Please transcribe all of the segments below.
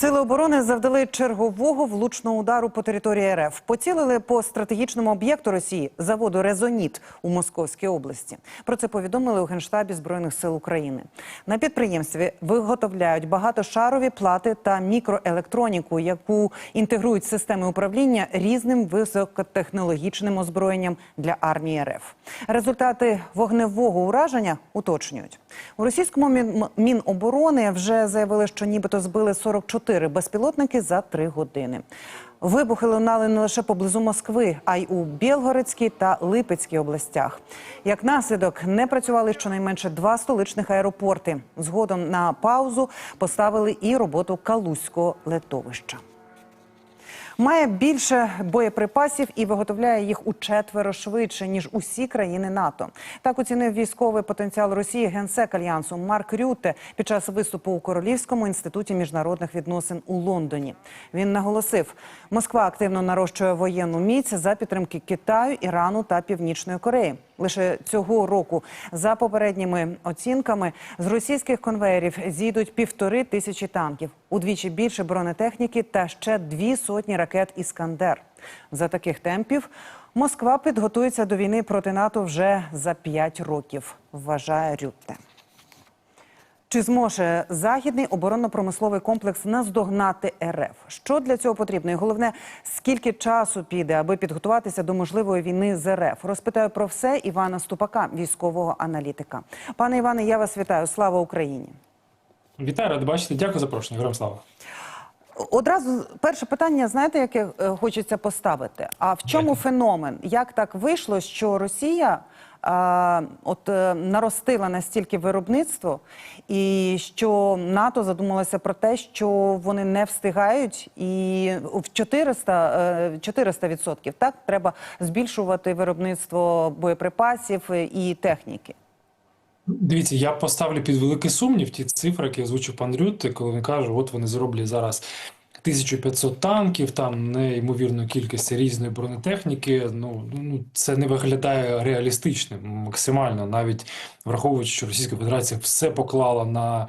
Сили оборони завдали чергового влучного удару по території РФ. Поцілили по стратегічному об'єкту Росії заводу Резоніт у Московській області. Про це повідомили у генштабі збройних сил України. На підприємстві виготовляють багатошарові плати та мікроелектроніку, яку інтегрують системи управління різним високотехнологічним озброєнням для армії РФ. Результати вогневого ураження уточнюють у російському Мін- Міноборони. Вже заявили, що нібито збили 44 безпілотники за три години. Вибухи лунали не лише поблизу Москви, а й у Білгородській та Липецькій областях. Як наслідок, не працювали щонайменше два столичних аеропорти. Згодом на паузу поставили і роботу Калузького летовища. Має більше боєприпасів і виготовляє їх у четверо швидше ніж усі країни НАТО. Так оцінив військовий потенціал Росії генсек альянсу Марк Рюте під час виступу у Королівському інституті міжнародних відносин у Лондоні. Він наголосив, Москва активно нарощує воєнну міць за підтримки Китаю, Ірану та Північної Кореї. Лише цього року, за попередніми оцінками, з російських конвеєрів зійдуть півтори тисячі танків, удвічі більше бронетехніки та ще дві сотні ракет Іскандер. За таких темпів Москва підготується до війни проти НАТО вже за п'ять років, вважає Рютте. Чи зможе західний оборонно-промисловий комплекс наздогнати РФ? Що для цього потрібно? І головне, скільки часу піде, аби підготуватися до можливої війни з РФ? Розпитаю про все Івана Ступака, військового аналітика. Пане Іване, я вас вітаю. Слава Україні! Вітаю, радий бачити. Дякую за запрошення. Героям слава. Одразу перше питання, знаєте, яке е, хочеться поставити? А в чому феномен? Як так вийшло, що Росія а, от е, наростила настільки виробництво, і що НАТО задумалося про те, що вони не встигають, і в 400, е, 400% так треба збільшувати виробництво боєприпасів е, і техніки. Дивіться, я поставлю під великий сумнів ті цифри, які озвучив пан Рютте, коли він каже, от вони зроблять зараз 1500 танків, там неймовірну кількість різної бронетехніки. Ну, ну це не виглядає реалістичним максимально, навіть враховуючи, що Російська Федерація все поклала на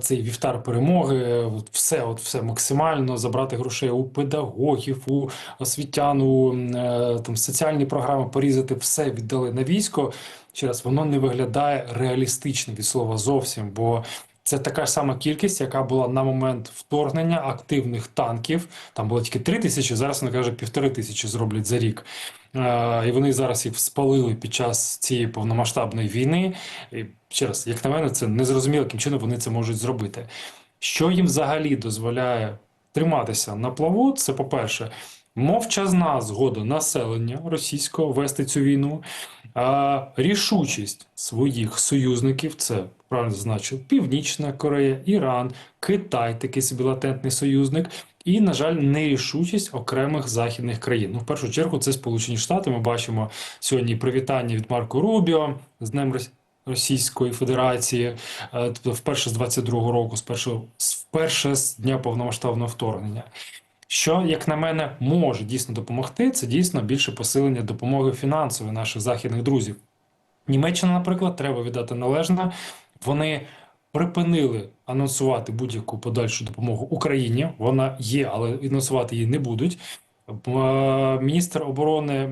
цей вівтар перемоги, от все, от все максимально забрати грошей у педагогів, у освітян, у е, там соціальні програми порізати, все віддали на військо. Ще раз, воно не виглядає реалістично від слова зовсім, бо це така ж сама кількість, яка була на момент вторгнення активних танків. Там було тільки три тисячі, зараз вони каже, півтори тисячі зроблять за рік. Е, і вони зараз їх спалили під час цієї повномасштабної війни. І ще раз, як на мене, це незрозуміло, яким чином вони це можуть зробити. Що їм взагалі дозволяє триматися на плаву? Це, по-перше, мовчазна згода населення російського вести цю війну, а, рішучість своїх союзників, це правильно зазначив, Північна Корея, Іран, Китай, такий собі латентний союзник, і, на жаль, нерішучість окремих західних країн. Ну, в першу чергу, це Сполучені Штати. Ми бачимо сьогодні привітання від Марко Рубіо з Днем Рос- Російської Федерації, е, тобто вперше з 22-го року, з першого вперше з дня повномасштабного вторгнення. Що, як на мене, може дійсно допомогти, це дійсно більше посилення допомоги фінансової наших західних друзів. Німеччина, наприклад, треба віддати належне. Вони припинили анонсувати будь-яку подальшу допомогу Україні. Вона є, але анонсувати її не будуть. Е, Міністр оборони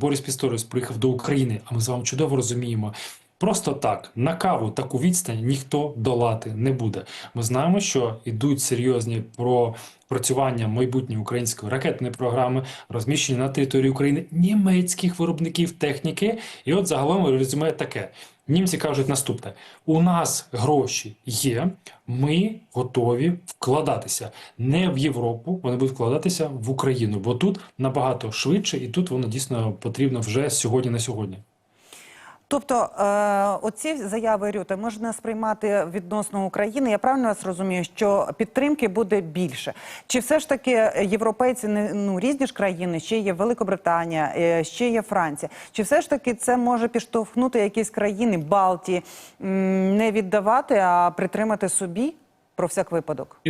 Борис Пісторіус приїхав до України, а ми з вами чудово розуміємо. Просто так на каву таку відстань ніхто долати не буде. Ми знаємо, що йдуть серйозні пропрацювання майбутньої української ракетної програми, розміщені на території України німецьких виробників техніки. І от загалом резюме таке: німці кажуть наступне: у нас гроші є, ми готові вкладатися не в Європу, вони будуть вкладатися в Україну, бо тут набагато швидше, і тут воно дійсно потрібно вже сьогодні на сьогодні. Тобто, е, оці заяви Рюта можна сприймати відносно України. Я правильно вас розумію, що підтримки буде більше. Чи все ж таки європейці ну різні ж країни? Ще є Великобританія, е, ще є Франція. Чи все ж таки це може підштовхнути якісь країни Балтії не віддавати, а притримати собі про всяк випадок?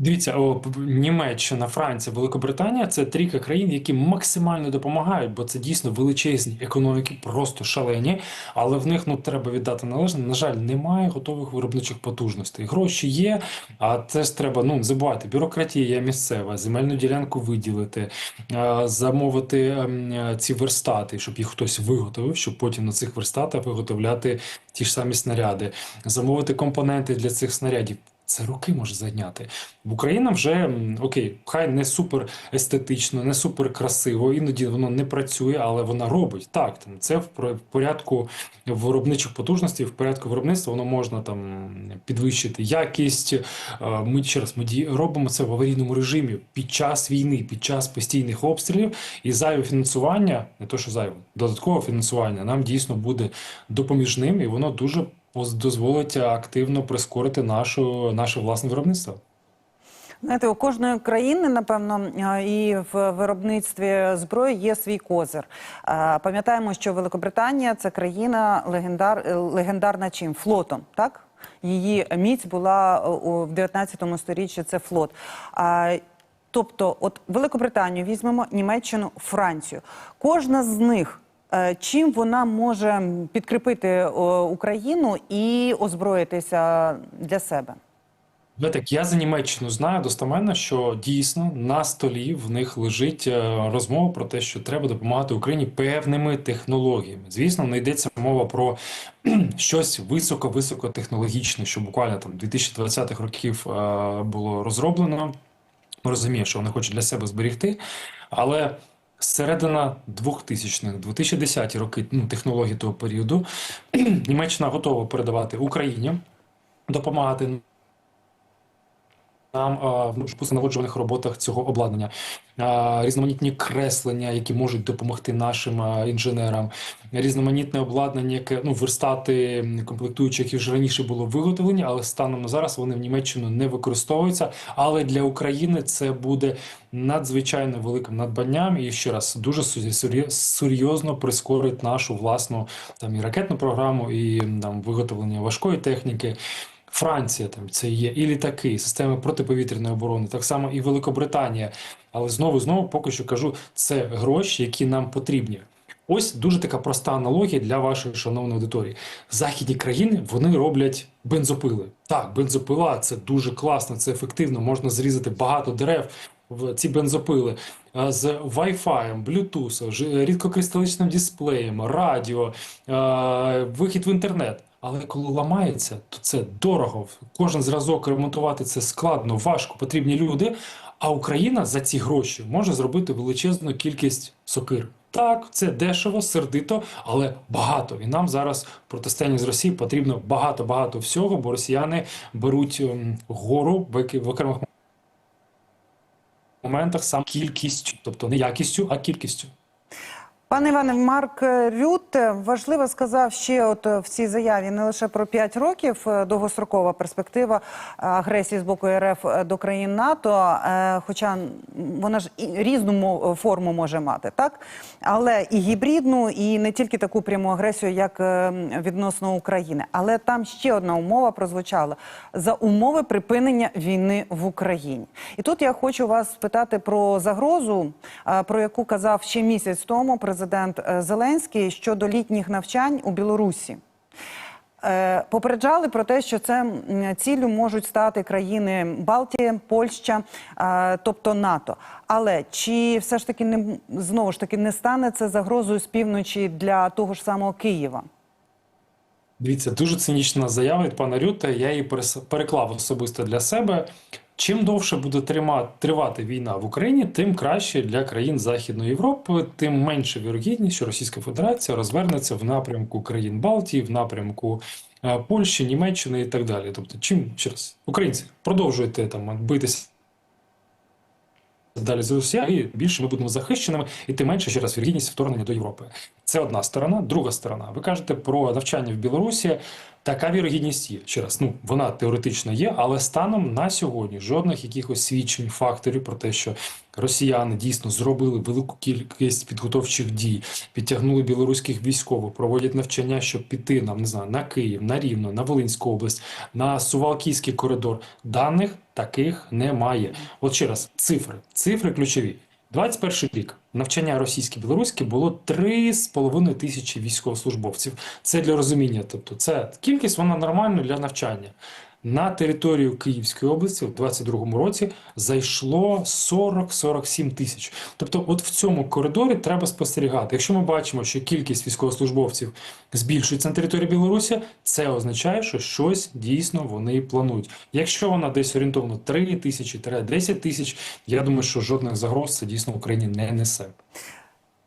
Дивіться, о, Німеччина, Франція, Великобританія це трійка країн, які максимально допомагають, бо це дійсно величезні економіки, просто шалені. Але в них ну треба віддати належне. На жаль, немає готових виробничих потужностей. Гроші є, а це ж треба ну забувати. Бюрократія місцева, земельну ділянку виділити, замовити ем, е, ці верстати, щоб їх хтось виготовив, щоб потім на цих верстатах виготовляти ті ж самі снаряди, замовити компоненти для цих снарядів. Це роки може зайняти. В Україна вже окей, хай не супер естетично, не супер красиво, іноді воно не працює, але вона робить. Так, там це в порядку виробничих потужностей, в порядку виробництва воно можна там підвищити якість. Е, Ми ще раз ми робимо це в аварійному режимі під час війни, під час постійних обстрілів і зайве фінансування, не то що зайве, додаткове фінансування нам дійсно буде допоміжним, і воно дуже дозволить активно прискорити нашу, наше власне виробництво. Знаєте, у кожної країни, напевно, і в виробництві зброї є свій козир. Пам'ятаємо, що Великобританія це країна легендар, легендарна чим? Флотом, так? Її міць була е, в 19 сторіччі це флот. Тобто, от Великобританію візьмемо, Німеччину, Францію. Кожна з них. Е, Чим вона може підкріпити Україну і озброїтися для себе? Ви так, я за Німеччину знаю достеменно, що дійсно на столі в них лежить е, розмова про те, що треба допомагати Україні певними технологіями. Звісно, не йдеться мова про щось високо-високотехнологічне, що буквально там 2020-х років е, було розроблено. Ми розуміємо, що вони хочуть для себе зберегти, але середина 2000-х, 2010 роки, ну, технології того періоду, Німеччина готова передавати Україні, допомагати нам а, в налагоджуваних роботах цього обладнання, різноманітні креслення, які можуть допомогти нашим інженерам, різноманітне обладнання, яке ну верстати комплектуючі, які вже раніше було виготовлені, але станом на зараз вони в Німеччину не використовуються. Але для України це буде надзвичайно великим надбанням і ще раз дуже серйозно прискорить нашу власну там і ракетну програму, і там виготовлення важкої техніки. Франція там це є і літаки, системи протиповітряної оборони, так само і Великобританія. Але знову знову поки що кажу, це гроші, які нам потрібні. Ось дуже така проста аналогія для вашої шановної аудиторії. Західні країни вони роблять бензопили. Так, бензопила це дуже класно, це ефективно. Можна зрізати багато дерев в ці бензопили з Wi-Fi, Bluetooth, рідкокристаличним дисплеєм, радіо, вихід в інтернет. Але коли ламається, то це дорого. Кожен зразок ремонтувати це складно, важко, потрібні люди. А Україна за ці гроші може зробити величезну кількість сокир. Так, це дешево, сердито, але багато. І нам зараз в протистоянні з Росією потрібно багато-багато всього, бо росіяни беруть ем, гору в окремих моментах сам кількістю, тобто не якістю, а кількістю. Пане Іване, Марк Рютте важливо сказав ще от е, в цій заяві не лише про 5 років е, довгострокова перспектива е, агресії з боку РФ до країн НАТО, е, хоча вона ж і різну форму може мати, так? Але і гібридну, і не тільки таку пряму агресію, як е, відносно України. Але там ще одна умова прозвучала за умови припинення війни в Україні. І тут я хочу вас спитати про загрозу, е, про яку казав ще місяць тому президент е, Зеленський щодо літніх навчань у Білорусі. Е, Попереджали про те, що це ціллю можуть стати країни Балтії, Польща, е, тобто НАТО. Але чи все ж таки не знову ж таки не стане це загрозою з півночі для того ж самого Києва? Дивіться, дуже цинічна заява від пана Рютте. Я її переклав особисто для себе. Чим довше буде тривати війна в Україні, тим краще для країн Західної Європи, тим менше вірогідність, що Російська Федерація розвернеться в напрямку країн Балтії, в напрямку е, Польщі, Німеччини і так далі. Тобто, чим ще раз, українці, продовжуйте там битися далі з Росія, і більше ми будемо захищеними, і тим менше ще раз вірогідність вторгнення до Європи. Це одна сторона. Друга сторона. Ви кажете про навчання в Білорусі. Така вірогідність є. Ще раз, ну вона теоретично є, але станом на сьогодні жодних якихось свідчень, факторів про те, що росіяни дійсно зробили велику кількість підготовчих дій, підтягнули білоруських військових, проводять навчання, щоб піти нам не знаю на Київ, на Рівно, на Волинську область, на Сувалкійський коридор. Даних таких немає. От ще раз, цифри, цифри ключові. 21 рік навчання російське-білоруське було 3,5 тисячі військовослужбовців. Це для розуміння. Тобто, це кількість вона нормальна для навчання. На територію Київської області в 22-му році зайшло 40-47 тисяч. Тобто, от в цьому коридорі треба спостерігати. Якщо ми бачимо, що кількість військовослужбовців збільшується на території Білорусі, це означає, що щось дійсно вони планують. Якщо вона десь орієнтовно 3 тисячі 10 тисяч, я думаю, що жодних загроз це дійсно Україні не несе.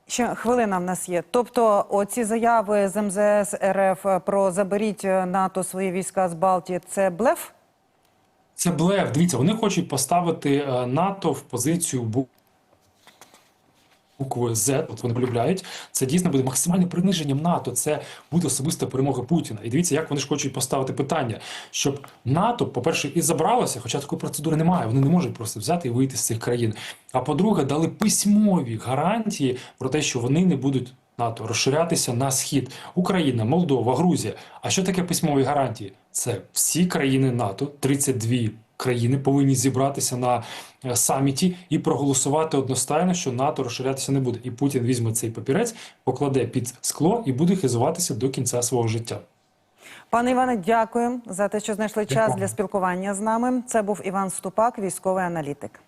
Ще хвилина в нас є. Тобто, оці заяви з МЗС РФ про заберіть НАТО свої війська з Балтії це блеф? Це блеф. Дивіться, вони хочуть поставити е, НАТО в позицію бу- букви Z, от вони полюбляють. Це дійсно буде максимальним приниженням НАТО. Це буде особиста перемога Путіна. І дивіться, як вони ж хочуть поставити питання, щоб НАТО, по-перше, і забралося, хоча такої процедури немає. Вони не можуть просто взяти і вийти з цих країн. А по-друге, дали письмові гарантії про те, що вони не будуть. НАТО розширятися на схід Україна, Молдова, Грузія. А що таке письмові гарантії? Це всі країни НАТО, 32 країни повинні зібратися на е, саміті і проголосувати одностайно, що НАТО розширятися не буде. І Путін візьме цей папірець, покладе під скло і буде хизуватися до кінця свого життя. Пане Іване, дякую за те, що знайшли час Дякую. для спілкування з нами. Це був Іван Ступак, військовий аналітик.